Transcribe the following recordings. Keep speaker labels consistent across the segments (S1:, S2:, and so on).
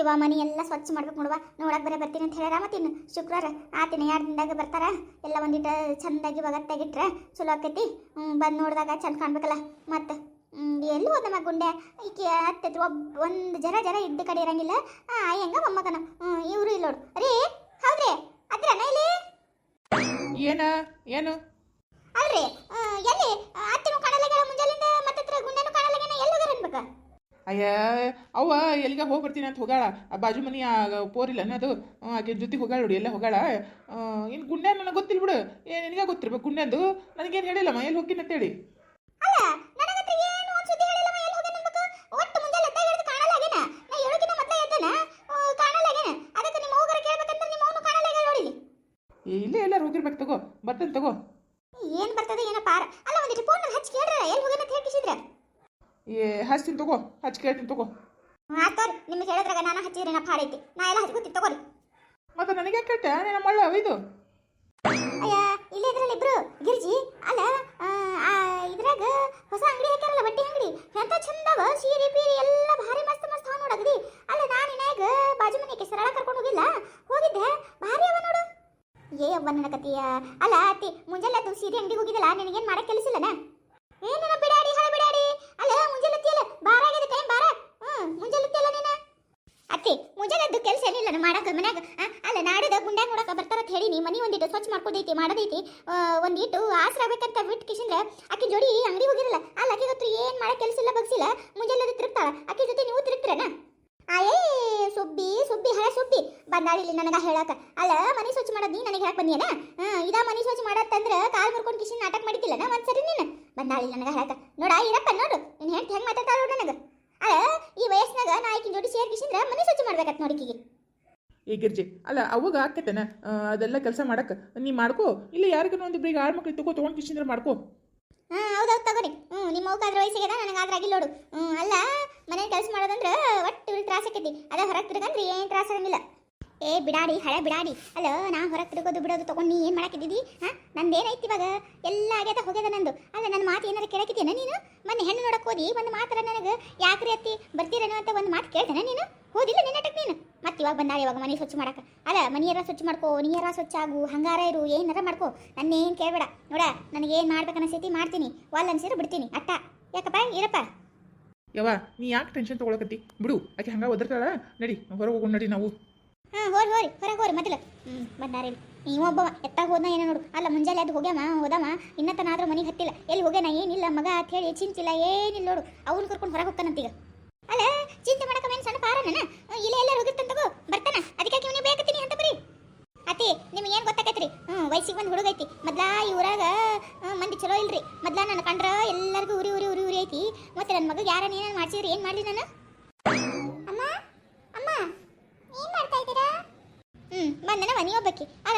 S1: ಇವ ಮನಿ ಎಲ್ಲ ಸ್ವಚ್ಛ ಮಾಡ್ಬೇಕು ನೋಡುವ. ನೋಡಕ್ ಬರೇ ಬರ್ತೀನಿ ಅಂತ ಹೇಳ್ಯಾರ. ಮತ್ತಿನ್ನು ಶುಕ್ರವಾರ ಆತಿನ ಎರಡು ದಿನದಾಗ ಬರ್ತಾರ. ಎಲ್ಲ ಒಂದಿಟ ಚಂದಾಗಿ ಒಗತ್ತಾಗಿಟ್ರೆ ಚಲೋ ಆಕೈತಿ. ಬಂದು ನೋಡಿದಾಗ ಚಂದ ಕಾಣ್ಬೇಕಲ್ಲ. ಮತ್ತೆ ಎಲ್ಲಿ ಹೋದ ನಮ್ಮ ಗುಂಡೆ ಈಕೆ ಹತ್ತೈತಿ ಒಬ್ ಒಂದು ಜರ ಜರ ಇದ್ದ ಕಡೆ ಇರಂಗಿಲ್ಲ. ಆ ಹೆಂಗ ಮೊಮ್ಮಗನ? ಇವರು ಇಲ್ಲ ನೋಡು. ರೀ ಹೌದ್ರಿ? ಅದ್ರನ ಇಲ್ಲಿ?
S2: ಏನ? ಏನು?
S1: ಅಲ್ರಿ? ಎಲ್ಲಿ?
S2: ಅಯ್ಯ ಅವ್ವ ಎಲ್ಲಿಗ ಹೋಗಿ ಬರ್ತೀನಿ ಅಂತ ಹೋಗಾಳ. ಆ ಬಾಜು ಮನಿ ಆ ಪೋರಿಲ್ಲ ಅದು ಆ, ಆಕೆ ಜೊತೆ ಹೋಗಾಳ ನೋಡಿ ಎಲ್ಲ ಹೋಗಾಳ. ಇನ್ನು ಗುಂಡೆ ನನಗೆ ಗೊತ್ತಿಲ್ಲ ಬಿಡು. ಏ ನಿನಗೆ ಗೊತ್ತಿರ್ಬೇಕು ಗುಂಡೆಂದು ನನಗೇನು ಹೇಳಿಲ್ಲಮ್ಮ ಎಲ್ಲಿ ಹೋಗ್ತೀನಿ ಅಂತೇಳಿ. ಇಲ್ಲೇ ಎಲ್ಲ ಹೋಗಿರ್ಬೇಕು ತಗೋ ಬರ್ತೇನೆ ತಗೋ.
S1: ಏನ್ ಬರ್ತದೆ ಏನೋ ಪಾರ. ಅಲ್ಲ ಒಂದಿಟ್ಟು ಫೋನ್ ಹಚ್ಚಿ ಕೇಳ್ರ ಎಲ್ಲಿ ಹೋಗ್ಯಾನ ಅಂತ ಹೇಳ್ಕಿಸಿದ್ರ
S2: ಏ ಹಚ್ತೀನಿ ತಗೋ ಹಚ್ಚಿ ಕೇಳ್ತೀನಿ ತಗೋ.
S1: ಮಾಸ್ತರ್ ನಿಮ್ಗೆ ಹೇಳಿದ್ರಾಗ ನಾನು ಹಚ್ಚಿದ್ರೆ ನಾ ಪಾಡೈತಿ ನಾ ಎಲ್ಲ ಹಚ್ಕೊತೀನಿ ತಗೋರಿ
S2: ಮತ್ತೆ ನನಗೆ ಕೇಳ್ತೆ ನನ್ನ ಮಳ್ಳ ಇದು?
S1: ಅಯ್ಯ ಇಲ್ಲೇ ಇದ್ರಲ್ಲ ಇಬ್ರು ಗಿರ್ಜಿ. ಅಲ್ಲ ಆ, ಇದ್ರಾಗ ಹೊಸ ಅಂಗಡಿ ಹಾಕ್ಯಾರಲ್ಲ ಬಟ್ಟೆ ಅಂಗಡಿ. ಎಂತ ಚಂದವ ಸೀರೆ ಪೀರೆ ಎಲ್ಲ ಭಾರಿ ಮಸ್ತ್ ಮಸ್ತ್ ಅವ ನೋಡಗದಿ ಅಲ್ಲ ನಾನು ಇನ್ನಾಗ ಬಾಜು ಮನೆಗೆ ಸರಳ ಕರ್ಕೊಂಡು ಹೋಗಿಲ್ಲ? ಹೋಗಿದ್ದೆ. ಭಾರಿ ಅವ ನೋಡು. ಏ ಅವ್ವ ನನ್ನ ಕತಿಯ. ಅಲ್ಲ ಅತ್ತಿ ಮುಂಜಾನೆ ಅದು ಸೀರೆ ಅಂಗಡಿಗೆ ಹೋಗಿದ್ದಲ್ಲ ನಿನಗೇನು ಮಾಡಕ್ಕೆ ಕೆಲಸಿಲ್ಲನ? ಏನ ಬಿಡಾಡಿ ಹಳ ಬಿಡಾಡಿ ಅಲ್ಲ ಮುಂಜಾನೆ ಅಲ್ಲ ಬಾರ ಆಗಿದೆ ಟೈಮ್ ಬಾರ ಹ್ಮ್ ಮುಂಜಾನೆ ಅಲ್ಲ ನೀನ ಅತ್ತಿ ಮುಂಜಾನೆದ್ದು ಕೆಲಸ ಏನಿಲ್ಲ ನಾ ಮಾಡಕ ಮನ್ಯಾಗ ಆ, ಅಲ್ಲ ನಾಡಿದ ಗುಂಡ್ಯಾಗ ನೋಡಕ ಬರ್ತಾರ ಅಂತ ಹೇಳಿ ನೀ ಮನಿ ಮಾಡ್ಕೋದೈತಿ ಮಾಡೋದೈತಿ ಒಂದಿಟ್ಟು ಆಸರಾಗಬೇಕಂತ ಬಿಟ್ಟು ಕಿಶಿಂದ್ರ ಆಕೆ ಜೋಡಿ ಅಂಗಡಿ ಹೋಗಿರಲ್ಲ ಅಲ್ಲ ಆಕೆ ಗೊತ್ತು ಏನು ಮಾಡೋ ಕೆಲಸ ಇಲ್ಲ, ಬಗ್ಸಿಲ್ಲ, ಮುಂಜಾನೆ ಅದು ತಿರುಗ್ತಾಳ ಆಕೆ ಜೊತೆ ನೀವು ತಿರುಗ್ತಿರನ? ಆಯೇ, ಸುಬ್ಬಿ ಸುಬ್ಬಿ, ಹಳೆ ಸುಬ್ಬಿ ಬಂದಾಳಿಲಿ ನನಗ ಹೇಳಕ. ಅಲ್ಲ, ಮನಿ ಸ್ವಚ್ಛ ಮಾಡೋದು ನೀ ನನಗೆ ಹೇಳಕ್ ಬಂದಿಯನ? ಇದ ಮನೆ ಸ್ವಚ್ಛ ಮಾಡತ್ತಂದ್ರೆ ಕಾಲ್ ಮುರ್ಕೊಂಡು ಕಿಶನ್ ನಾಟಕ ಮಾಡಿದ್ದಿಲ್ಲನ ಒಂದ್ಸರಿ ನೀನು? ಬಂದಾಳಿ ನನಗೆ ಹೇಳಕ. ನೋಡ ಇರಪ್ಪ ನೋಡು, ನೀನು ಹೆಂಗೆ ಹೆಂಗೆ ಮಾತಾಡ್ತಾಳ ನನಗೆ. ಅಲ್ಲ, ಈ ವಯಸ್ಸಿನಾಗ ನಾ ಆಕಿನ ಜೋಡಿ ಸೇರ್ ಮನೆ ಮನಿ ಸ್ವಚ್ಛ ಮಾಡ್ಬೇಕತ್ ನೋಡಿಕಿಗೆ
S2: ಈ ಗಿರ್ಜಿ, ಅಲ್ಲ ಅವಾಗ ಆಕೈತೇನ? ಅದೆಲ್ಲ ಕೆಲಸ ಮಾಡಕ್ಕೆ ನೀ ಮಾಡ್ಕೋ, ಇಲ್ಲ ಯಾರಿಗೂ ಒಂದು ಇಬ್ಬರಿಗೆ ಆರು ಮಕ್ಳಿಗೆ ತಗೋ ತೊಗೊಂಡು ಕಿಶಿಂದ್ರೆ ಮಾಡ್ಕೋ.
S1: ಹಾಂ ಹೌದೌದು ತಗೋರಿ. ಹ್ಞೂ ನಿಮ್ಮ ಅವ್ಕಾದ್ರ ವಯಸ್ಸಿಗೆ ನನಗೆ ಆದ್ರೆ ಆಗಿಲ್ಲ ನೋಡು ಹ್ಞೂ ಅಲ್ಲ, ಮನೇಲಿ ಕೆಲಸ ಮಾಡೋದಂದ್ರೆ ಒಟ್ಟು ತ್ರಾಸ ಆಕೈತಿ. ಅದ ಹೊರಗೆ ತಿರ್ಗಂದ್ರೆ ಏನು ತ್ರಾಸ ಆಗಂಗಿಲ್ಲ. ಏ, ಬಿಡಾಡಿ, ಹಳೆ ಬಿಡಾಡಿ. ಅಲ್ಲ ನಾ ಹೊರಗೆ ತಿರುಗೋದು ಬಿಡೋದು ತಗೊಂಡು ನೀ ಏನು ಮಾಡಾಕಿದ್ದೀವಿ ಹಾ? ನಂದೇನೈತಿ ಇವಾಗ? ಎಲ್ಲ ಆಗ್ಯದ, ಹೋಗ್ಯದ ನಂದು. ಅಲ್ಲ ನನ್ನ ಮಾತು ಏನಾರ ಕೇಳಕಿದ್ದೀನ ನೀನು? ಮೊನ್ನೆ ಹೆಣ್ಣು ನೋಡಕ್ಕೆ ಹೋದಿ, ಒಂದು ಮಾತರ ನನಗೆ. ಯಾಕ್ರಿ ಅತ್ತಿ, ಬರ್ತೀರೇನೋ ಅಂತ ಒಂದು ಮಾತು ಕೇಳ್ತಾನೆ ನೀನು? ಹೋದಿಲ್ಲ ನಿನ್ನಟಕ್ ನೀನು? ಮತ್ತೆ ಇವಾಗ ಬಂದಾಳೆ, ಇವಾಗ ಮನೆ ಸ್ವಚ್ಛ ಮಾಡಕ್ಕೆ ಅಲ್ಲ ಮನೆಯರ ಸ್ವಚ್ಛ ಮಾಡ್ಕೋ ನೀಯರ ಸ್ವಚ್ಛ ಆಗು, ಹಂಗಾರ ಇರು, ಏನಾರ ಮಾಡ್ಕೋ. ನನ್ನೇನು ಕೇಳಬೇಡ. ನೋಡ, ನನಗೇನು ಮಾಡ್ಬೇಕು ಅನಿಸ್ತೈತಿ ಮಾಡ್ತೀನಿ. ವಾಲ್ ಅನ್ಸಿರು ಬಿಡ್ತೀನಿ. ಅಟ್ಟ. ಯಾಕಪ್ಪ, ಇರಪ್ಪ?
S2: ಯವ್ವ, ನೀ ಯಾಕೆ ಟೆನ್ಷನ್ ತೊಗೊಳಕತ್ತಿ? ಬಿಡು, ಆಕೆ ಹಂಗ ಒದರ್ತಾಳ? ನಡಿ, ಹೊರಗೆ ಹೋಗೋಣ ನಡಿ ನಾವು.
S1: ಹಾಂ, ಹೋರಿ ಹೋರಿ, ಹೊರಗೆ ಹೋರಿ, ಮೊದಲು. ಹ್ಞೂ ಬಂದಾರಿಲ್ಲ ನೀವು ಒಬ್ಬವ, ಎತ್ತಾಗ ಹೋದ್ನ ಏನೋ ನೋಡು. ಅಲ್ಲ, ಮುಂಜಾನೆ ಅದು ಹೋಗ್ಯಾಮ ಹೋದಮ್ಮ ಇನ್ನತನಾದ್ರೂ ಮನೆಗೆ ಹತ್ತಿಲ್ಲ. ಎಲ್ಲಿ ಹೋಗ್ಯಾನ, ಏನಿಲ್ಲ, ಮಗ ಅಂತ ಹೇಳಿ ಚಿಂತಿಲ್ಲ, ಏನಿಲ್ಲ ನೋಡು. ಅವ್ನು ಕರ್ಕೊಂಡು ಹೊರಗೆ ಹೋಗ್ತಾನಂತೀಗ ಅಲ್ಲ, ಚಿಂತೆ ಮಾಡಕ ಏನು ಸಣ್ಣ ಪಾರ ನನ್ನ ಇಲ್ಲ ಎಲ್ಲ ಹೋಗಿರ್ತಾನೆ ತಗೋ, ಬರ್ತಾನ. ಅದಕ್ಕೆ ಇವನಿಗೆ ಬೇಕತ್ತೀನಿ ಅಂತ ಬರೀ. ಅತಿ ನಿಮ್ಗೆ ಏನು ಗೊತ್ತಾಕೈತ್ರಿ? ಹ್ಞೂ ವಯಸ್ಸಿಗೆ ಒಂದು ಹುಡುಗ ಐತಿ ಮೊದ್ಲ ಈ ಊರಾಗ ಮಂದಿ ಚಲೋ ಇಲ್ರಿ. ಮೊದ್ಲ ನನ್ನ ಕಂಡ್ರ ಎಲ್ಲರಿಗೂ ಉರಿ ಉರಿ ಉರಿ ಉರಿ ಐತಿ. ಮತ್ತೆ ನನ್ನ ಮಗ ಯಾರ ಏನೇನು ಮಾಡ್ಸಿದ್ರಿ ಏನು ಮಾಡಲಿ ನಾನು ಅಮ್ಮ ಅಮ್ಮ ಏನು ಮಾಡ್ತಾ ಇದ್ದೀರಾ ಹ್ಮ್ ಬಂದನವ ನೀ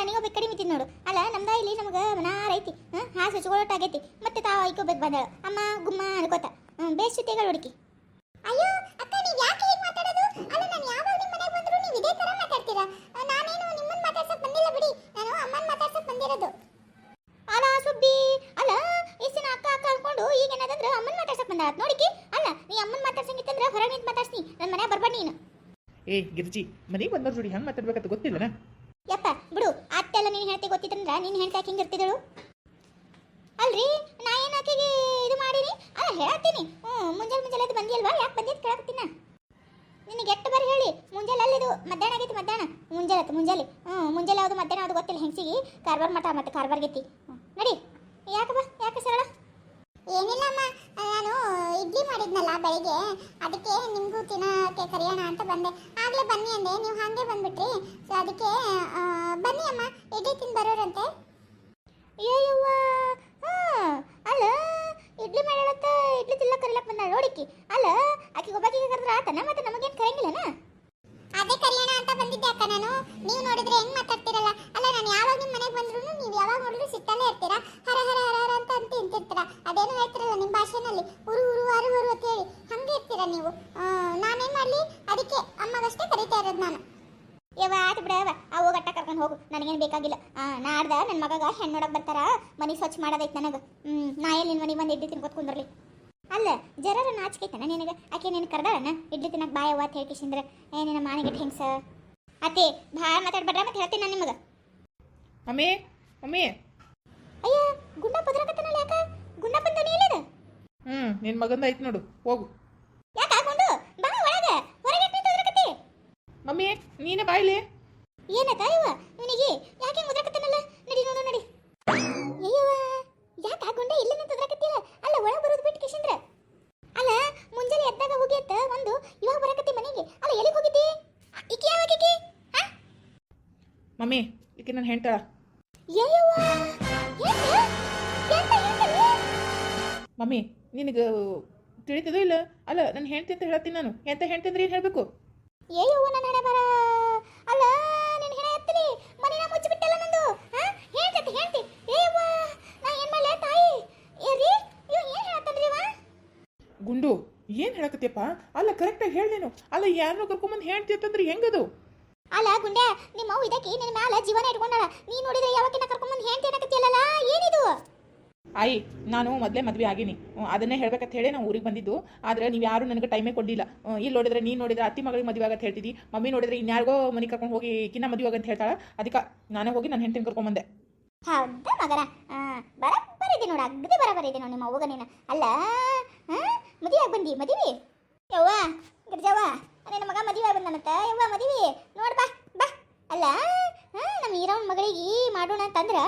S1: ಒಬ್ಬಕ್ಕಿ ಒಬ್ಬ ಕಡಿಮೆ ನೋಡು ಅಲ್ಲ ನಮ್ದ ಇಲ್ಲಿ ನಮಗೆ ಮನಾರ ಐತಿ ಹಾ ಹಾಸು ಹಚ್ಕೊಳ್ಳೋಟಾಗೈತಿ ಮತ್ತೆ ತಾವ ಐಕೋಬೇಕು ಬಂದಳು. ಅಮ್ಮ ಗುಮ್ಮ ಅನ್ಕೋತ. ಹ್ಮ್ ಬೇಸ್ ಜೊತೆಗಳು ಹುಡುಕಿ. ಅಯ್ಯೋ ಅಕ್ಕ ನೀವು ಯಾಕೆ ಹೀಗೆ ಮಾತಾಡೋದು? ಅಲ್ಲ ನಾನು ಯಾವಾಗ ನಿಮ್ಮ ಮನೆಗೆ ಬಂದ್ರು ನೀವು ಇದೇ ತರ ಮಾತಾಡ್ತೀರಾ? ನಾನೇನು ನಿಮ್ಮನ್ನ ಮಾತಾಡ್ಸಕ್ ಬಂದಿಲ್ಲ ಬಿಡಿ. ನಾನು ಅಮ್ಮನ ಬಂದಿರೋದು. ಅಲ್ಲ ಸುಬ್ಬಿ ಅಲ್ಲ ಇಸಿನ ದಿನ ಅಕ್ಕ ಅಕ್ಕ ಅನ್ಕೊಂಡು ಈಗ ಏನಾದಂದ್ರೆ ಅಮ್ಮನ ನೋಡಿಕಿ ಅಲ್ಲ ನೀ ಅಮ್ಮನ ಮಾತಾಡ್ಸಂಗಿತ್ತಂದ್ರೆ ಹೊರಗೆ ನಿಂತು ನನ್ನ ಮನೆ ಬರ್ಬೇಡ ನೀನು.
S2: ಏ ಗಿರ್ಜಿ ಮನೆಗೆ ಬಂದವ್ರ ಜೋಡಿ ಹೆಂಗೆ ಮಾತಾಡ್ಬೇಕಂತ ಗೊತ್ತಿಲ್ಲನಾ?
S1: ಹೇಳ್ತಿ ಗೊತ್ತಿತ್ತಂದ್ರ ನಿನ್ನ ಹೆಂಡತಿ ಹಿಂಗೆ ಇರ್ತಿದ್ದಳು? ಅಲ್ರಿ, ನಾ ಏನು ಆಕೆಗೆ ಇದು ಮಾಡೀನಿ? ಅಲ್ಲ ಹೇಳ್ತೀನಿ ಹ್ಞೂ ಮುಂಜಾನೆ ಮುಂಜಾನೆ ಅದು ಬಂದಿಲ್ವಾ ಯಾಕೆ ಬಂದಿದ್ದು ಕೇಳಕತ್ತೀನ? ನಿನಗೆ ಎಷ್ಟು ಬರಿ ಹೇಳಿ ಮುಂಜಾನೆ ಅಲ್ಲಿದು ಮಧ್ಯಾಹ್ನ ಆಗೈತಿ ಮಧ್ಯಾಹ್ನ? ಮುಂಜಾನೆ ಆಯ್ತು ಮುಂಜಾನೆ ಹ್ಞೂ ಮುಂಜಾನೆ ಯಾವುದು ಮಧ್ಯಾಹ್ನ ಅದು ಗೊತ್ತಿಲ್ಲ ಹೆಂಗಸಿಗೆ. ಕಾರ್ಬಾರ್ ಮಠ ಮತ್ತೆ ಕಾರ್ಬಾರ್ ಗೆತ್ತಿ. ನಡಿ. ಯಾಕಪ್ಪ, ಯಾಕೆ ಸರಳ?
S3: ಏನಿಲ್ಲಮ್ಮ ನಾನು ಇಡ್ಲಿ ಮಾಡಿದ್ನಲ್ಲ ಬೆಳಿಗ್ಗೆ. ಅದಕ್ಕೆ ನಿಮಗೂ ತಿನ್ನಕ್ಕೆ ಕರೆಯೋಣ ಅಂತ ಬಂದೆ. ಆಗಲೇ ಬನ್ನಿ ಅಂದೆ, ನೀವು ಹಾಗೆ ಬಂದ್ಬಿಟ್ರಿ. ಸೊ ಅದಕ್ಕೆ ಬನ್ನಿ ಅಮ್ಮ, ಇಡ್ಲಿ ತಿಂದು ಬರೋರಂತೆ.
S1: ಅಯ್ಯವ್ವ ಅಲ್ಲ, ಇಡ್ಲಿ ಮಾಡಲತ್ತ ಇಡ್ಲಿ ತಿಲ್ಲಕ್ ಕರಿಲಕ್ ಬಂದ ನೋಡಿಕಿ ಅಲ್ಲ ಆಕಿ ಒಬ್ಬಾಕಿಗೆ ಕರೆದ್ರ ಆತನ ಮತ್ತೆ ನಮಗೇನು ಕರೆಯಂಗಿಲ್ಲನ
S3: ಅದೇ ಕರೆಯೋಣ ಅಂತ ಬಂದಿದ್ದೆ ಅಕ್ಕ ನಾನು ನೀವು ನೋಡಿದ್ರೆ ಹೆಂಗ್ ಮಾತಾಡ್ತಿರಲ್ಲ ಅಲ್ಲ ನಾನು ಯಾವಾಗ ನಿಮ್ಮ ಮನೆಗೆ ಬಂದ್ರು ನೀವು ಯಾವಾಗ ನೋಡಿದ್ರು ಸಿಟ್ಟಲ್ಲೇ ಇರ್ತೀರಾ ಹರ ಹರ ಹರ ಹರ ಅಂತ ಅಂತ ತಿಂತಿರ್ತೀರಾ ಅದೇನು ಹೇಳ್ತಿರಲ್ಲ ನಿಮ್ಮ ಭಾಷೆನಲ್ಲಿ ಉರು ಉರು ಅರು ಉರು ಅಂತ ಹೇಳಿ ಹಂಗೆ ಇರ್ತೀರಾ ನೀವು ಆ, ನಾನೇನ್ ಮಾಡ್ಲಿ ಅದಕ್ಕೆ ಅಮ್ಮಗಷ್ಟೇ ಕರಿತಾ ಇರೋದು ನಾನು
S1: ಯವ್ವ ಆತು ಬಿಡವ ಆ ಹೋಗಟ್ಟ ಕರ್ಕೊಂಡು ಹೋಗು. ನನಗೇನು ಬೇಕಾಗಿಲ್ಲ. ಆ ನಾಡ್ದ ನನ್ನ ಮಗಗ ಹೆಣ್ಣು ನೋಡಕ್ ಬರ್ತಾರ. ಮನೆ ಸ್ವಚ್ಛ ಮಾಡೋದೈತೆ ನನಗೆ. ಹ್ಞೂ ನಾ ಎಲ್ಲಿ ನಿನ್ನ ಮನೆ ಬಂದು ಇಡ್ಲಿ ತಿನ್ಕೊತ್ ಕುಂದ್ರಲಿ? ಅಲ್ಲ ಜರರ ನಾಚಿಕೈತನ ನಿನಗೆ? ಆಕೆ ನಿನ್ನ ಕರ್ದಾಳನ? ಇಡ್ಲಿ ತಿನ್ನಕ್ಕೆ ಬಾಯವ್ವ ಅಂತ ಹೇಳ್ಕಿಸಿಂದ್ರ ಏ ನಿನ್ನ ಮಾನಿಗೆ ಹೆಂಗ್ಸ. ಅತ್ತೆ ಭಾಳ ಮಾತಾಡ್ಬೇಡ್ರ ಮತ್ತೆ ಹೇಳ್ತೀನಿ ನಾನು ನಿಮಗೆ.
S2: ಅಮ್ಮಿ ಅಮ್ಮಿ
S1: ಅಯ್ಯ ಗುಂಡ ಪದ್ರಕತ್ತನಲ್ಲ ಯಾಕ? ಗುಂಡ ಬಂದ ನೀಲಿದ
S2: ಹ್ಞೂ ನಿನ್ನ ಮಗಂದ ಐತೆ ನೋಡು ಹೋಗು
S1: ಯಾಕ ಗುಂಡು ಬಾ ಒಳಗ ಹೊರಗೆ ನಿಂತದ್ರಕತ್ತಿ
S2: ಮಮ್ಮಿ ನೀನೆ ಬಾಯ್ಲಿ?
S1: ಏನಕ್ಕ ಇವ? ಇವನಿಗೆ ಯಾಕೆ ಮುದ್ರಕತ್ತನಲ್ಲ ನಡಿ ನೋಡು ನಡಿ. ಅಯ್ಯವ್ವ ಯಾಕ ಹಾಕೊಂಡ ಇಲ್ಲ ನಿಂತದ್ರಕತ್ತಿಲ್ಲ ಅಲ್ಲ ಒಳಗೆ ಬರೋದು ಬಿಟ್ಟು ಕಿಶಂದ್ರ. ಅಲ್ಲ ಮುಂಜಾನೆ ಎದ್ದಾಗ ಹೋಗಿ ಅಂತ ಒಂದು ಇವಾಗ ಬರಕತ್ತಿ ಮನೆಗೆ. ಅಲ್ಲ ಎಲ್ಲಿಗೆ ಹೋಗಿದ್ದಿ? ಈಕಿ ಯಾವಾಗ ಈಕಿ?
S2: ಮಮ್ಮಿ ಈಕೆ ನಾನು ಹೇಳ್ತಾಳ
S1: ಅಯ್ಯವ್ವ
S2: ಮಮ್ಮಿ ನಿನಗೆ ತಿಳಿತದೋ ಇಲ್ಲ? ಅಲ್ಲ ನಾನು ಹೆಂಡ್ತಿ ಅಂತ ಹೇಳ್ತೀನಿ ನಾನು. ಎಂತ ಹೆಂಡ್ತಿ ಅಂದ್ರೆ ಏನು ಹೇಳಬೇಕು?
S1: ಏಯವ್ವ ನನ್ನ ಹಣೆ ಬರ ಅಲ್ಲ ನಿನ್ನ ಹೆಣೆ ಎತ್ತಲಿ? ಮನೆನ ಮುಚ್ಚಿಬಿಟ್ಟಲ್ಲ ನಂದು ಹೇಳ್ತೈತಿ ಹೇಳ್ತಿ. ಏಯವ್ವ ನಾ ಏನ್ ಮಾಡ್ಲೆ ತಾಯಿ? ಏರಿ ಇವ ಏನ್ ಹೇಳ್ತಾನ್ರಿ ಇವ
S2: ಗುಂಡು ಏನು ಹೇಳಕತ್ತಿಯಪ್ಪ? ಅಲ್ಲ ಕರೆಕ್ಟಾಗಿ ಹೇಳಿ ನೀನು. ಅಲ್ಲ ಯಾರನ್ನೂ ಕರ್ಕೊಂಬಂದು ಹೇಳ್ತಿತ್ತಂದ್ರೆ ಹೆಂಗದು?
S1: ಅಲ್ಲ ಗುಂಡೆ ನಿಮ್ಮ ಅವ್ವ ಇದಕ್ಕೆ ನಿನ್ನ ಮ್ಯಾಲ ಜೀವನ ಇಟ್ಕೊಂಡಾಳ. ನೀ ನೋಡಿದ್ರೆ ಯಾವಕ್ಕಿನ ಕರ್ಕೊಂಡ್ ಬಂದು ಹೇಳ್ತಿ ಅನ್ನಕತ್ತಿಯಲ್ಲ ಏನಿದು?
S2: ಆಯಿ, ನಾನು ಮೊದಲೇ ಮದುವೆ ಆಗಿನಿ. ಅದನ್ನೇ ಹೇಳ್ಬೇಕಂತ ಹೇಳಿ ನಾವು ಊರಿಗೆ ಬಂದಿದ್ದು. ಆದ್ರೆ ನೀವು ಯಾರು ನನಗೆ ಟೈಮೇ ಕೊಡಲಿಲ್ಲ. ಇಲ್ಲಿ ನೋಡಿದ್ರೆ ನೀನು ನೋಡಿದ್ರೆ ಅತ್ತಿ ಮಗಳಿಗೆ ಮದುವೆ ಆಗತ್ತೆ ಹೇಳ್ತಿದ್ದಿ ಮಮ್ಮಿ ನೋಡಿದ್ರೆ ಇನ್ಯಾರಿಗೋ ಮನೆ ಕರ್ಕೊಂಡು ಹೋಗಿ ಕಿನ್ನ ಮದುವೆ ಆಗಂತ ಹೇಳ್ತಾಳೆ. ಅದಕ್ಕೆ ನಾನೇ ಹೋಗಿ ನನ್ನ ಹೆಂಡ್ತಿನ ಕರ್ಕೊಂಬಂದೆ
S1: ಹೌದಾ ಮಗನ ಬರಬ್ಬರ ಇದೆ ನೋಡು, ಅಗ್ದಿ ಬರಬ್ಬರಿ ಇದೆ ನಿಮ್ಮ ಅವ್ವಗ ನೀನು. ಅಲ್ಲ ಮದುವೆ ಆಗಿ ಬಂದಿ, ಮದುವೆ? ಯವ್ವ, ಗಿರ್ಜವ್ವ ನಮ್ಮ ಮಗ ಮದುವೆ ಆಗಿ ಮತ್ತೆ ಯವ್ವ, ಮದುವೆ? ನೋಡ್ ಬಾ. ಅಲ್ಲ ನಮ್ಮ ಈರವನ ಮಗಳಿಗೆ ಮಾಡೋಣ ಅಂತಂದ್ರ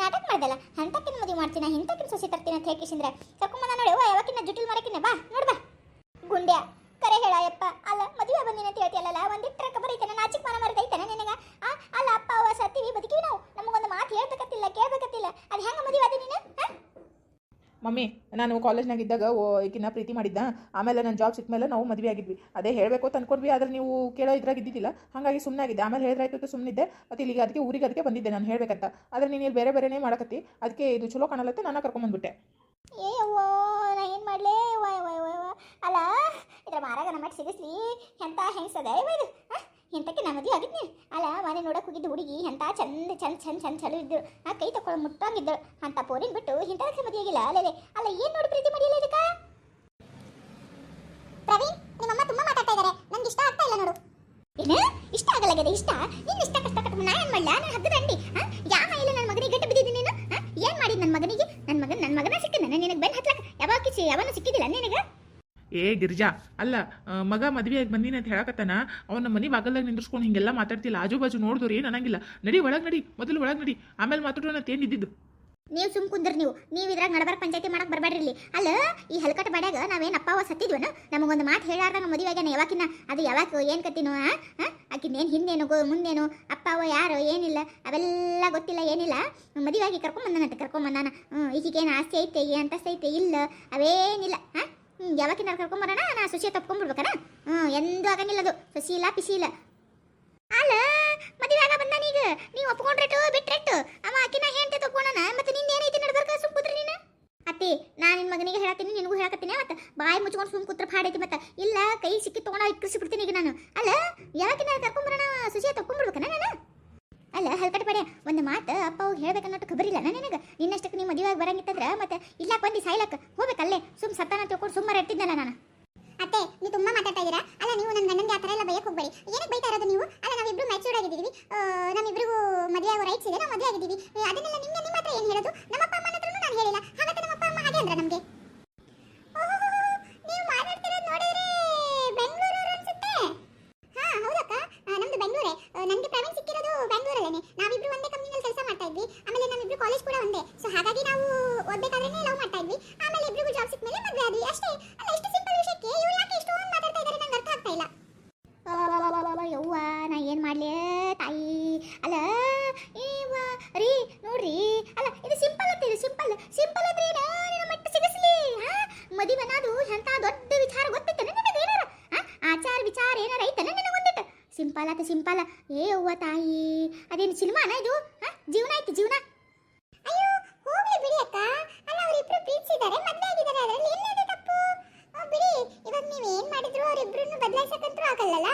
S1: ನಾಟಕ ಮಾಡ್ದಲ್ಲ. ಅಂತಕ್ಕಿನ ಮದುವೆ ಮಾಡ್ತೀನಿ, ಹಿಂತಕ್ಕಿನ ಸೊಸಿ ತರ್ತೀನಿ ಅಂತ ಹೇಳ್ಕಿಸಿಂದ್ರ ಕರ್ಕೊಂಬಂದ ನೋಡಿ, ಓ ಯಾವಕ್ಕಿನ ಜುಟಿಲ್ ಮಾಡಕಿನ ಬಾ, ನೋಡ್ ಬಾ. ಗುಂಡ್ಯ, ಕರೆ ಹೇಳ ಯಪ್ಪ ಅಲ್ಲ, ಮದುವೆ ಬಂದಿನ ಅಂತ ಹೇಳ್ತಿಯಲ್ಲ ಒಂದಿಟ್ಟರ ಕಬರೈತನ ನಾಚಿಕ್ ಮನ ಮರದೈತನ ನಿನಗ ಆ, ಅಲ್ಲ ಅಪ್ಪ ಅವ್ವ ಸತ್ತೀವಿ ಬದುಕಿವಿ ನಾವು ನಮಗೊಂದು ಮಾತು ಹೇಳ್ಬೇಕತ್ತಿಲ್ಲ ಕೇಳ್ಬೇಕತ್ತಿಲ್ಲ ಅದು ಹೆಂಗ ಮದುವೆ ಆದಿ ನೀನು ಆ?
S2: ಮಮ್ಮಿ, ನಾನು ಕಾಲೇಜ್ನಾಗ ಇದ್ದಾಗ ಓ ಈಕಿನ ಪ್ರೀತಿ ಮಾಡಿದ್ದ. ಆಮೇಲೆ ನನ್ನ ಜಾಬ್ ಸಿಕ್ಕ ಮೇಲೆ ನಾವು ಮದುವೆ ಆಗಿದ್ವಿ. ಅದೇ ಹೇಳಬೇಕು ಅಂತ ಅನ್ಕೊಂಡ್ವಿ, ಆದ್ರೆ ನೀವು ಕೇಳೋ ಇದ್ರಾಗ ಇದ್ದಿದ್ದಿಲ್ಲ. ಹಾಗಾಗಿ ಸುಮ್ಮನೆ ಆಗಿದ್ದೆ ಆಮೇಲೆ ಹೇಳಿದ್ರಾಯ್ತು ಸುಮ್ಮನಿದ್ದೆ ಮತ್ತು ಇಲ್ಲಿಗೆ ಅದಕ್ಕೆ ಊರಿಗೆ ಅದಕ್ಕೆ ಬಂದಿದ್ದೆ ನಾನು ಹೇಳಬೇಕಂತ. ಆದರೆ ನೀನು ಇಲ್ಲಿ ಬೇರೆ ಬೇರೆನೇ ಮಾಡಕತ್ತಿ. ಅದಕ್ಕೆ ಇದು ಚಲೋ ಕಾಣಲತ್ತೆ ನಾನು ಕರ್ಕೊಂಬಂದ್ಬಿಟ್ಟೆ
S1: ಏ ನಾ ಏನು ಮಾಡಲೇ. ಅಲ್ಲ ಇದ್ರ ಮಾರಾಗ ನಮ್ಮ ಸಿಗಿಸ್ಲಿ? ಎಂತ ಹೆಂಗ್ಸದ? ಇದು? ಎಂತಕ್ಕೆ ನಾ ಮದುವೆ ಆಗಿದ್ನೆ. ಅಲ್ಲ ಮನೆ ನೋಡಕ್ಕೆ ಹೋಗಿದ್ದು ಹುಡುಗಿ ಅಂತ ಚಂದ ಚಂದ ಚಂದ ಚಂದ ಚಲೋ ಇದ್ದು ಆ ಕೈ ತಕೊಳ್ಳೋ ಮುಟ್ಟಾಗಿದ್ದಳು ಅಂತ ಪೋರಿನ್ ಬಿಟ್ಟು ಇಂಥದಕ್ಕೆ ಮದುವೆ ಆಗಿಲ್ಲ. ಅಲ್ಲೇ ಅಲ್ಲ ಏನು ನೋಡಿ ಪ್ರೀತಿ ಮಾಡಿಲ್ಲ ಇದಕ್ಕ? ಪ್ರವೀಣ್ ನಿಮ್ಮಮ್ಮ ತುಂಬಾ ಮಾತಾಡ್ತಾ ಇದ್ದಾರೆ ನಂಗೆ ಇಷ್ಟ ಆಗ್ತಾ ಇಲ್ಲ ನೋಡು. ಏನು? ಇಷ್ಟ ಆಗಲಾಗಿದೆ ಇಷ್ಟ? ನಿನ್ನ ಇಷ್ಟ ಕಷ್ಟ ನಾ ಏನು ಮಾಡಲ್ಲ ನಾನು ಹಗ್ಗದ ಅಂಡಿ
S2: ಗಿರಿಜಾ ಅಲ್ಲ ಮಗ ಮದುವೆಯಾಗಿ ಬಂದೀನಿ ಅಂತ ಹೇಳಕತ್ತಾನ. ಅವ್ನ ಮನೆ ಬಾಗಲ್ದಾಗ ನಿಂದ್ರಿಸ್ಕೊಂಡು ಹಿಂಗೆಲ್ಲ ಮಾತಾಡ್ತಿಲ್ಲ. ಆಜು ಬಾಜು ನೋಡಿದ್ರು ಏನು ಅನ್ನಂಗಿಲ್ಲ. ನಡಿ, ಒಳಗೆ ನಡಿ, ಮೊದಲು ಒಳಗೆ ನಡಿ. ಆಮೇಲೆ ಮಾತಾಡೋಣ ಏನಿದ್ದಿದ್ದು
S1: ನೀವು ಸುಮ್ ಕುಂದ್ರಿ ನೀವು. ನೀವು ಇದ್ರಾಗ ನಡಬಾರ ಪಂಚಾಯತಿ ಮಾಡಕ್ ಬರಬೇಡ್ರಿ ಅಲ್ಲ, ಈ ಹಲ್ಕಟ್ ಬಾಡ್ಯಾಗ ನಾವೇನು ಅಪ್ಪ ಸತ್ತಿದ್ವನ? ನಮಗೊಂದು ಮಾತು ಹೇಳಾರ್ದಂಗ ಮದುವೆ ಆಗ್ಯಾನ ಯಾವಾಗಿನ ಅದು ಯಾವಾಗ ಏನು ಕತ್ತಿನೋ ಆಕಿನೇನು ಹಿಂದೇನು, ಗೋ, ಮುಂದೇನು, ಅಪ್ಪ ಅವ್ವ ಯಾರು ಏನಿಲ್ಲ, ಅವೆಲ್ಲ ಗೊತ್ತಿಲ್ಲ, ಏನಿಲ್ಲ. ಮದುವೆ ಆಗಿ ಕರ್ಕೊಂಬಂದನಂತೆ, ಕರ್ಕೊಂಬಂದಾನ. ಈಗೇನು ಆಸ್ತಿ ಐತೆ ಅಂತಸ್ತು ಐತೆ, ಇಲ್ಲ, ಅವೇನಿಲ್ಲ ಹಾಂ ಹ್ಞೂ ಯಾವಾಗಿನ ಕರ್ಕೊಂಬರೋಣ ನಾ ಸುಶಿ ತಪ್ಕೊಂಡ್ಬಿಡ್ಬೇಕಣ ಹ್ಞೂ ಎಂದೂ ಆಗಂಗಿಲ್ಲ ಅದು. ಸಸಿ ಇಲ್ಲ ಪಿಸಿ ಇಲ್ಲ ಅಲ್ಲ, ಮದುವೆ ಆಗ ಬಂದಾನ ಈಗ ನೀವು ಒಪ್ಕೊಂಡ್ರೆಟ್ಟು ಬಿಟ್ರೆಟ್ಟು ಅವ ಆಕಿನ ಹೆಂಡತಿ ತಗೊಂಡನ ಮತ್ತೆ ನಿಂದ ಏನೈತಿ ನಡ್ಬರ್ಕ? ಸುಮ್ ಕೂತ್ರಿ ನೀನು. ಅತ್ತಿ ನಾನು ನಿನ್ನ ಮಗನಿಗೆ ಹೇಳತ್ತೀನಿ, ನಿನಗೂ ಹೇಳಕತ್ತೀನಿ. ಮತ್ತೆ ಬಾಯಿ ಮುಚ್ಕೊಂಡು ಸುಮ್ ಕೂತ್ರ ಪಾಡೈತಿ ಮತ್ತೆ. ಇಲ್ಲ, ಕೈ ಸಿಕ್ಕಿ ತೊಗೊಂಡ ಇಕ್ಕಿಸಿ ಬಿಡ್ತೀನಿ ಈಗ ನಾನು ಅಲ್ಲ ಯಾಕಿನ ಕರ್ಕೊಂಬರೋಣ ಸುಶಿಯ ತಕೊಂಡ್ಬಿಡ್ಬೇಕನ ನಾನು ಅಲ್ಲ ಹಲ್ಕಟ್ ಪಡೆ ಒಂದು ಮಾತು ಅಪ್ಪ ಅವ್ಗೆ ಹೇಳ್ಬೇಕನ್ನೋಟ್ಟು ಖಬರಿಲ್ಲ ನನಗೆ ನಿನ್ನಷ್ಟಕ್ಕೆ ನೀವು ಮದುವೆ ಆಗಿ ಬರಂಗಿತ್ತಂದ್ರೆ ಮತ್ತೆ ಇಲ್ಲ ಬಂದು ಸಾಯ್ಲಕ್ಕ ಹೋಗ್ಬೇಕಲ್ಲೇ ಸುಮ್ ಸತ್ತಾನ ತಿಳ್ಕೊಂಡು ಸುಮ್ಮನೆ ಇರ್ತಿದ್ದಲ್ಲ ನಾನು
S3: ಅತ್ತೆ ನೀವು ತುಂಬಾ ಮಾತಾಡ್ತಾ ಇದ್ದೀರಾ ಅಲ್ಲ ನೀವು ನನ್ನ ಗಂಡನ್ಗೆ ಆ ಥರ ಎಲ್ಲ ಬೈಯಕ್ಕೆ ಹೋಗ್ಬೇಡಿ ಏನಕ್ಕೆ ಬೈತಾ ಇರೋದು ನೀವು? ಅಲ್ಲ, ನಾವಿಬ್ರು ಮ್ಯಾಚೂರ್ಡ್ ಆಗಿದ್ದೀವಿ. ನಮ್ಮಿಬ್ರಿಗೂ ಮದುವೆ ಆಗೋ ರೈಟ್ಸ್ ಇದೆ. ನಾವು ಮದುವೆ ಆಗಿದ್ದೀವಿ. ಅದನ್ನೆಲ್ಲ ನಿಮ್ಗೆ ನಿಮ್ಮ ಹತ್ರ ಏನು ಹೇಳೋದು ನಮ್ಮಪ್ಪ ಅಮ್ಮನ ಹತ್ರನೂ ನಾನು ಹೇಳಿಲ್ಲ ಹಾಗಾದ್ರೆ ನಮ್ಮಪ್ಪ ಅಮ್ಮ ಹಾಗೆ ಅಂದ್ರೆ ನಮಗೆ ನೀವು ಮಾತಾಡ್ತಿರೋದು ನೋಡಿದ್ರೆ ಬೆಂಗಳೂರು ಅನ್ಸುತ್ತೆ ಹಾ ಹೌದಕ್ಕ ಆ, ನಮ್ದು ಬೆಂಗಳೂರೇ ನನಗೆ ಪ್ರವೀಣ್ ಸಿಕ್ಕಿರೋದು ಬೆಂಗಳೂರಲ್ಲೇನೆ ನಾವಿಬ್ರು ಒಂದೇ ಕಂಪ್ನಿನಲ್ಲಿ ಕೆಲಸ ಮಾಡ್ತಾ ಇದ್ವಿ ಆಮೇಲೆ ನಮ್ಮಿಬ್ರು ಕಾಲೇಜ್ ಕೂಡ ಒಂದೇ ಸೊ ಹಾಗಾಗಿ ನಾವು ಓದ್ಬೇಕಾದ್ರೆ ಲವ್ ಮಾಡ್ತಾ ಇದ್ವಿ ಆಮೇಲೆ ಇಬ್ರಿಗೂ ಜಾಬ್ ಸಿಕ್ಮೇಲೆ ಮದುವೆ ಆದ್ವಿ ಅಷ್ಟೇ ಅಲ್ಲ ಇಷ್ಟು ಸಿಂಪಲ್ ವಿಷಯಕ್ಕೆ ಇವ್ರು ಯಾಕೆ ಇಷ್ಟೊಂದು ಮಾತಾಡ್ತಾ ಇದ್ದಾರೆ ನಂಗೆ ಅರ್ಥ ಆಗ್ತಾ ಇಲ್ಲ
S1: ಯವ್ವ ನಾ ಏನು ಮಾಡಲಿ ತಾಯಿ ಅಲ್ಲ ಏವ ರೀ ನೋಡ್ರಿ ಅಲ್ಲ ಇದು ಸಿಂಪಲ್ ಅಂತ ಇದು ಸಿಂಪಲ್ ಸಿಂಪಲ್ ಅಂದ್ರೆ ಏನು ನಿನ್ನ ಮಟ್ಟ ಸಿಗಿಸ್ಲಿ ಹಾ ಮದುವೆ ಅನ್ನೋದು ಎಂತ ದೊಡ್ಡ ವಿಚಾರ ಗೊತ್ತೈತೆ ನಿನಗೆ ಏನಾರ ಹಾ ಆಚಾರ ವಿಚಾರ ಏನಾರ ಐತನ ನಿನಗೆ ಒಂದಿಟ್ಟು ಸಿಂಪಲ್ ಆತ ಸಿಂಪಲ್ ಏ ಅವ್ವ ಅದೇನು ಸಿನಿಮಾನ ಇದು? ಜೀವನ ಆಯ್ತು, ಜೀವನ?
S3: ಅಯ್ಯೋ, ಹೋಗ್ಲಿ ಬಿಡಿ ಅಕ್ಕ. ಅಲ್ಲ, ಅವರಿಬ್ರು ಪ್ರೀತಿಸಿದ್ದಾರೆ, ಮದುವೆ ಆಗಿದ್ದಾರೆ ಅದರಲ್ಲಿ. ಏನಿದೆ ತಪ್ಪು. ಬಿಡಿ. ಇವಾಗ ನೀವು ಏನು ಮಾಡಿದ್ರು ಅವರಿಬ್ರನ್ನು ಬದಲಾಯಿಸಕ್ಕಂತೂ ಆಗಲ್ಲಲ್ಲ?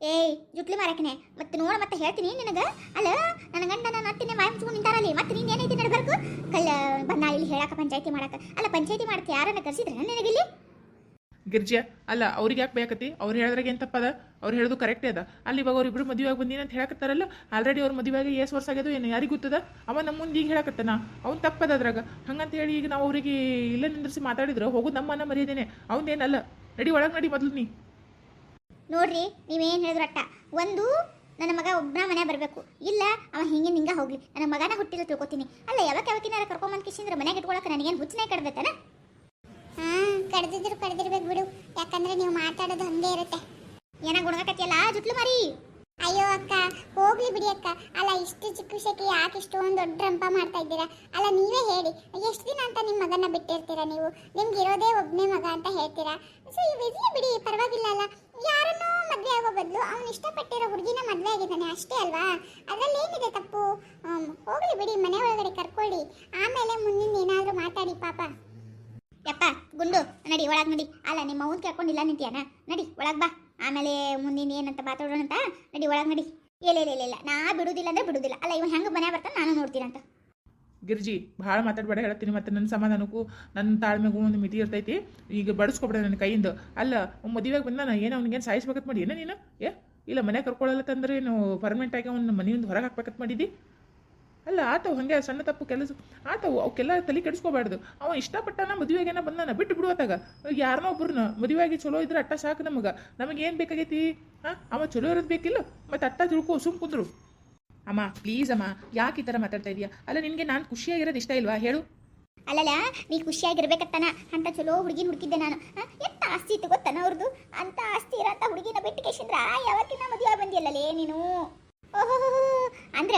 S1: ಏಯ್, ಜುಟ್ಲಿ ಮಾರಕಿನೆ. ಮತ್ತೆ ನೋಡ, ಮತ್ತೆ ಹೇಳ್ತೀನಿ ನಿನಗ. ಅಲ್ಲ, ನನ್ನ ಗಂಡ ನನ್ನ ಅತ್ತಿನೇ ಮಾಯ ಮುಚ್ಕೊಂಡು ನಿಂತಾರಲ್ಲಿ. ಮತ್ತೆ ನೀನು ಏನೈತಿ ನಡ್ಬಾರ್ದು ಕಲ್ಲ ಬಂದ ಇಲ್ಲಿ ಹೇಳಕ ಪಂಚಾಯತಿ ಮಾಡಕ ಅಲ್ಲ, ಪಂಚಾಯತಿ ಮಾಡಕ್ಕೆ ಯಾರನ್ನ ಕರೆಸಿದ್ರೆ ನಿನಗಿಲ್ಲಿ?
S2: ಗಿರ್ಜಿಯ ಅಲ್ಲ, ಅವ್ರಿಗೆ ಯಾಕೆ ಬೇಕತಿ? ಅವ್ರು ಹೇಳಿದ್ರಾಗ ಏನು ತಪ್ಪದ? ಅವ್ರು ಹೇಳೋದು ಕರೆಕ್ಟೇ ಅದ. ಅಲ್ಲಿ ಇವಾಗ ಅವ್ರಿಬ್ರು ಮದುವೆ ಆಗಿ ಬಂದೀನಿ ಅಂತ ಹೇಳಕತ್ತಾರಲ್ಲ ಆಲ್ರೆಡಿ ಅವ್ರ ಮದುವೆಗೆ ಏಸ್ ವರ್ಷ ಆಗ್ಯದು ಏನು, ಯಾರಿಗೆ ಗೊತ್ತದ? ಅವ ನಮ್ಮ ಮುಂದೆ ಈಗ ಹೇಳಕತ್ತಾನ. ಅವ್ನು ತಪ್ಪದ ಅದ್ರಾಗ. ಹಂಗಂತ ಹೇಳಿ ಈಗ ನಾವು ಅವ್ರಿಗೆ ಇಲ್ಲ ನಿಂದ್ರಿಸಿ ಮಾತಾಡಿದ್ರು ಹೋಗು ನಮ್ಮನ್ನ ಮರ್ಯಾದೇನೆ. ಅವನೇನಲ್ಲ ನಡಿ ಒಳಗೆ ನಡಿ ಮೊದಲು ನೀ.
S1: ನೋಡ್ರಿ, ನೀವೇನು ಹೇಳಿದ್ರು ಅಟ್ಟ. ಒಂದು, ನನ್ನ ಮಗ ಒಬ್ಬನ ಮನೆ ಬರಬೇಕು. ಇಲ್ಲ, ಅವ ಹಿಂಗೆ ನಿಂಗ ಹೋಗ್ಲಿ. ನನ್ನ ಮಗನ ಹುಟ್ಟಿಲ್ಲ ತಿಳ್ಕೊತೀನಿ. ಅಲ್ಲ, ಯಾವಾಗ ಯಾವತ್ತಿನಾರ ಕರ್ಕೊಂಬಂದ್ ಕಿಶಿಂದ್ರೆ ಮನೆಗೆ ಇಟ್ಕೊಳಕ್ಕೆ ನನಗೇನು ಹುಚ್ಚನೇ
S3: ಕಡಬೇಕಾನ ಕಡ್ದಿದ್ರು ಕಡ್ದಿರ್ಬೇಕು ಬಿಡು. ಯಾಕಂದ್ರೆ ನೀವು ಮಾತಾಡೋದು ಹಂಗೆ ಇರುತ್ತೆ.
S1: ಏನ ಗುಣಗಕತ್ತಿಯಲ್ಲ, ಜುಟ್ಲು ಮರಿ.
S3: ಅಯ್ಯೋ ಅಕ್ಕ, ಹೋಗ್ಲಿ ಬಿಡಿ ಅಕ್ಕ. ಅಲ್ಲ, ಇಷ್ಟು ಚಿಕ್ಕ ವಿಷಯಕ್ಕೆ ಯಾಕೆ ಇಷ್ಟೊಂದು ದೊಡ್ಡ ರಂಪ ಮಾಡ್ತಾ ಇದ್ದೀರಾ? ಅಲ್ಲ, ನೀವೇ ಹೇಳಿ. ಎಷ್ಟು ದಿನ ಅಂತ ನಿಮ್ಮ ಮಗನ ಬಿಟ್ಟಿರ್ತೀರಾ ನೀವು? ನಿಮ್ಗೆ ಇರೋದೇ ಒಬ್ಬನೇ ಮಗ ಅಂತ ಹೇಳ್ತೀರಾ? ಸೊ ಈ ಇರ್ಲಿ ಬಿಡಿ, ಪರವಾಗಿಲ್ಲ ಅಲ್ಲ. ಯಾರನ್ನೋ ಮದುವೆ ಆಗೋ ಬದಲು ಅವ್ನು ಇಷ್ಟಪಟ್ಟಿರೋ ಹುಡುಗಿನ ಮದುವೆ ಆಗಿದ್ದಾನೆ, ಅಷ್ಟೇ ಅಲ್ವಾ? ಅದರಲ್ಲಿ ಏನಿದೆ ತಪ್ಪು? ಹೋಗ್ಲಿ ಬಿಡಿ, ಮನೆ ಒಳಗಡೆ ಕರ್ಕೊಳ್ಳಿ. ಆಮೇಲೆ ಮುಂದಿನ ಏನಾದರೂ ಮಾತಾಡಿ ಪಾಪ.
S1: ಯಪ್ಪ, ಗುಂಡು, ನಡಿ, ಒಳಗೆ ನಡಿ. ಅಲ್ಲ, ನಿಮ್ಮ ಅವ್ನ ಕೇಳ್ಕೊಂಡಿಲ್ಲ ನಿಂತಿಯಾನ? ನಡಿ, ಒಳಗೆ ಬಾ. ಆಮೇಲೆ ಮುಂದಿನ ಏನಂತ ಮಾತಾಡೋಣ ಅಂತ? ನಡಿ, ಒಳಗೆ ನಡಿ. ಇಲ್ಲ ಇಲ್ಲ ಇಲ್ಲ ಇಲ್ಲ. ನಾ ಬಿಡುದಿಲ್ಲ ಅಂದ್ರೆ ಬಿಡುದಿಲ್ಲ. ಅಲ್ಲ ಇವ ಹೆಂಗೆ ಮನೆ ಬರ್ತಾನೆ ನಾನು ಅಂತ.
S2: ಗಿರ್ಜಿ, ಭಾಳ ಮಾತಾಡಬೇಡ, ಹೇಳ್ತೀನಿ. ಮತ್ತು ನನ್ನ ಸಮಾಧಾನಕ್ಕೂ ನನ್ನ ತಾಳ್ಮೆಗೂ ಒಂದು ಮಿತಿ ಇರ್ತೈತಿ. ಈಗ ಬಡಿಸ್ಕೊಬೇಡ ನನ್ನ ಕೈಯಿಂದ. ಅಲ್ಲ ಮದುವೆಗೆ ಬಂದಾನ ಏನು ಅವ್ನಿಗೇನು ಸಾಯಿಸ್ಬೇಕತ್ ಮಾಡಿ ಏನೋ ನೀನು? ಏ, ಇಲ್ಲ ಮನೆ ಕರ್ಕೊಳ್ಳಲ್ಲ ತಂದ್ರೆ ಏನು ಪರ್ಮನೆಂಟ್ ಆಗಿ ಅವ್ನ ಮನೆಯಿಂದ ಹೊರಗೆ ಹಾಕ್ಬೇಕತ್ ಮಾಡಿದ್ದಿ ಅಲ್ಲ ಆತವು ಹಂಗೆ ಸಣ್ಣ ತಪ್ಪು ಕೆಲಸ. ಆತವು ಅವಕ್ಕೆಲ್ಲ ತಲೆ ಕೆಡಿಸ್ಕೋಬಾರ್ದು. ಅವ ಇಷ್ಟಪಟ್ಟನ ಮದುವೆಗೇನ ಬಂದಾನ, ಬಿಟ್ಟು ಬಿಡುವತ್ತಾಗ ಯಾರನ್ನೋ ಒಬ್ರನ್ನ ಮದುವೆಯಾಗಿ ಚಲೋ ಇದ್ರೆ ಅಟ್ಟ ಸಾಕು ನಮಗೆ. ನಮಗೆ ಏನು ಬೇಕಾಗೈತಿ? ಹಾಂ ಅವ ಚಲೋ ಇರೋದು ಬೇಕಿಲ್ಲ? ಮತ್ತು ಅಟ್ಟ ತಿಳ್ಕೋ ಸುಮ್ ಕುಂದ್ರು. ಅಮ್ಮ ಪ್ಲೀಸ್ ಅಮ್ಮ, ಯಾಕೆ ಈ ಥರ ಮಾತಾಡ್ತಾ ಇದೀಯಾ? ಅಲ್ಲ, ನಿನಗೆ ನಾನು ಖುಷಿಯಾಗಿರೋದು ಇಷ್ಟ ಇಲ್ವಾ? ಹೇಳು.
S1: ಅಲ್ಲಲ್ಲ, ನೀ ಖುಷಿಯಾಗಿರ್ಬೇಕತ್ತಾನ. ಅಂತ ಚಲೋ ಹುಡುಗಿನ ಹುಡುಕಿದ್ದೆ ನಾನು. ಎಂತ ಆಸ್ತಿ ಇತ್ತು ಗೊತ್ತಾನ ಅವ್ರದ್ದು ಅಂತ ಆಸ್ತಿ ಇರೋ ಹುಡುಗಿನ ಬಿಟ್ಟು ಕೇಶಿಂದ್ರ ಯಾವತ್ತಿನ ಮದುವೆ ಬಂದಿಲ್ಲಲೇ ನೀನು? ಅಂದ್ರ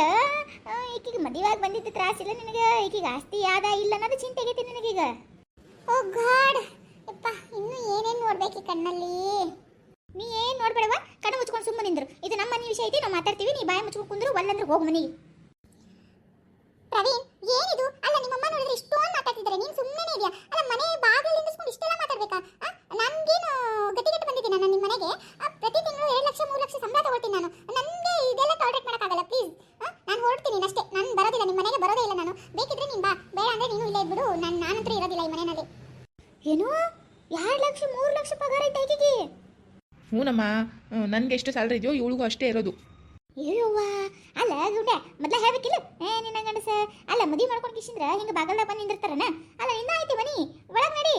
S1: ಈಕಿಗೆ ಮದುವೆಯಾಗಿ ಬಂದಿದ್ದ ತ್ರಾಸಿಲ್ಲ ನಿನಗೆ? ಈಕಿಗೆ ಆಸ್ತಿ ಯಾದ ಇಲ್ಲ ಅನ್ನೋದು ಚಿಂತೆ ಆಗೈತಿ ನಿನಗೀಗ?
S3: Oh god. ಯಪ್ಪ, ಇನ್ನು ಏನೇನು ನೋಡ್ಬೇಕು ಕಣ್ಣಲ್ಲಿ?
S1: ನೀ ಏನು ನೋಡ್ಬೇಡವ ಕಣ್ಣು ಮುಚ್ಕೊಂಡು ಸುಮ್ಮನೆ ನಿಂದ್ರು. ಇದು ನಮ್ಮ ಮನೆ ವಿಷಯ ಐತಿ, ನಾವು ಮಾತಾಡ್ತೀವಿ, ನೀ ಬಾಯಿ ಮುಚ್ಕೊಂಡು ಕುಂದ್ರು, ಒಲ್ಲಂದ್ರೆ ಹೋಗು ಮನೆಗೆ.
S3: ಪ್ರವೀಣ್, ಏನಿದು? ಅಲ್ಲ, ನಿಮ್ಮಮ್ಮ ನೋಡಿದ್ರೆ ಇಷ್ಟೊಂದು ಮಾತಾಡ್ತಿದ್ದಾರೆ ನೀನು ಸುಮ್ಮನೆ ಇದೆಯಾ? ಅಲ್ಲ, ಮನೆ ಬಾಗಿಲು ನಿಲ್ಲಿಸ್ಕೊಂಡು ಇಷ್ಟೆಲ್ಲ ಮಾತಾಡ್ಬೇಕಾ? ನನ್ಗೇನು ಗಟ್ಟಿ ಬಂದಿದ್ದೀನಿ ನಾನು ನಿಮ್ಮ ಮನೆಗೆ? ಪ್ರತಿ ತಿಂಗಳು ಎರಡು ಲಕ್ಷ, ಮೂರು ಲಕ್ಷ ಸಂಬಳ ತಗೊಳ್ತೀನಿ ನಾನು. ನನಗೆ ಇದೆಲ್ಲ ಟಾಲರೇಟ್ ಮಾಡೋಕ್ಕಾಗಲ್ಲ ಪ್ಲೀಸ್ ನಾನು ಹೊರಡ್ತೀನಿ ಅಷ್ಟೇ ನಾನು ಬರೋದಿಲ್ಲ ನಿಮ್ಮ ಮನೆಗೆ ಬರೋದೇ ಇಲ್ಲ ನಾನು. ಬೇಕಿದ್ರೆ ನೀನು ಬಾ. ಬೇಡ ಅಂದ್ರೆ ನೀನು ಇಲ್ಲೇ ಇದ್ಬಿಡು. ನಾನು ನಾನಂತ್ರ ಇರೋದಿಲ್ಲ ಈ ಮನೆಯಲ್ಲಿ.
S1: ಏನು? ಎರಡು ಲಕ್ಷ ಮೂರು ಲಕ್ಷ ಪಗಾರ ಐತೆ ಆಕಿಗೆ
S2: ಹ್ಞೂನಮ್ಮ ನನಗೆ ಎಷ್ಟು ಸ್ಯಾಲ್ರಿ ಇದೆಯೋ ಇವಳಿಗೂ ಅಷ್ಟೇ ಇರೋದು.
S1: ಅಯ್ಯವ್ವ ಅಲ್ಲ ಗುಂಡೆ ಮೊದಲ ಹೇಳ್ಬೇಕಿಲ್ಲ. ಏ ನಿನ್ನ ಗಂಡಸ. ಅಲ್ಲ ಮದುವೆ ಮಾಡ್ಕೊಂಡು ಕಿಶಿಂದ್ರ ಹಿಂಗೆ ಬಾಗಲ್ದಾಗ ಬಂದು ನಿಂದಿರ್ತಾರನ? ಅಲ್ಲ ಇನ್ನ ಐತಿ ಮನಿ ಒಳಗೆ ನಡಿ.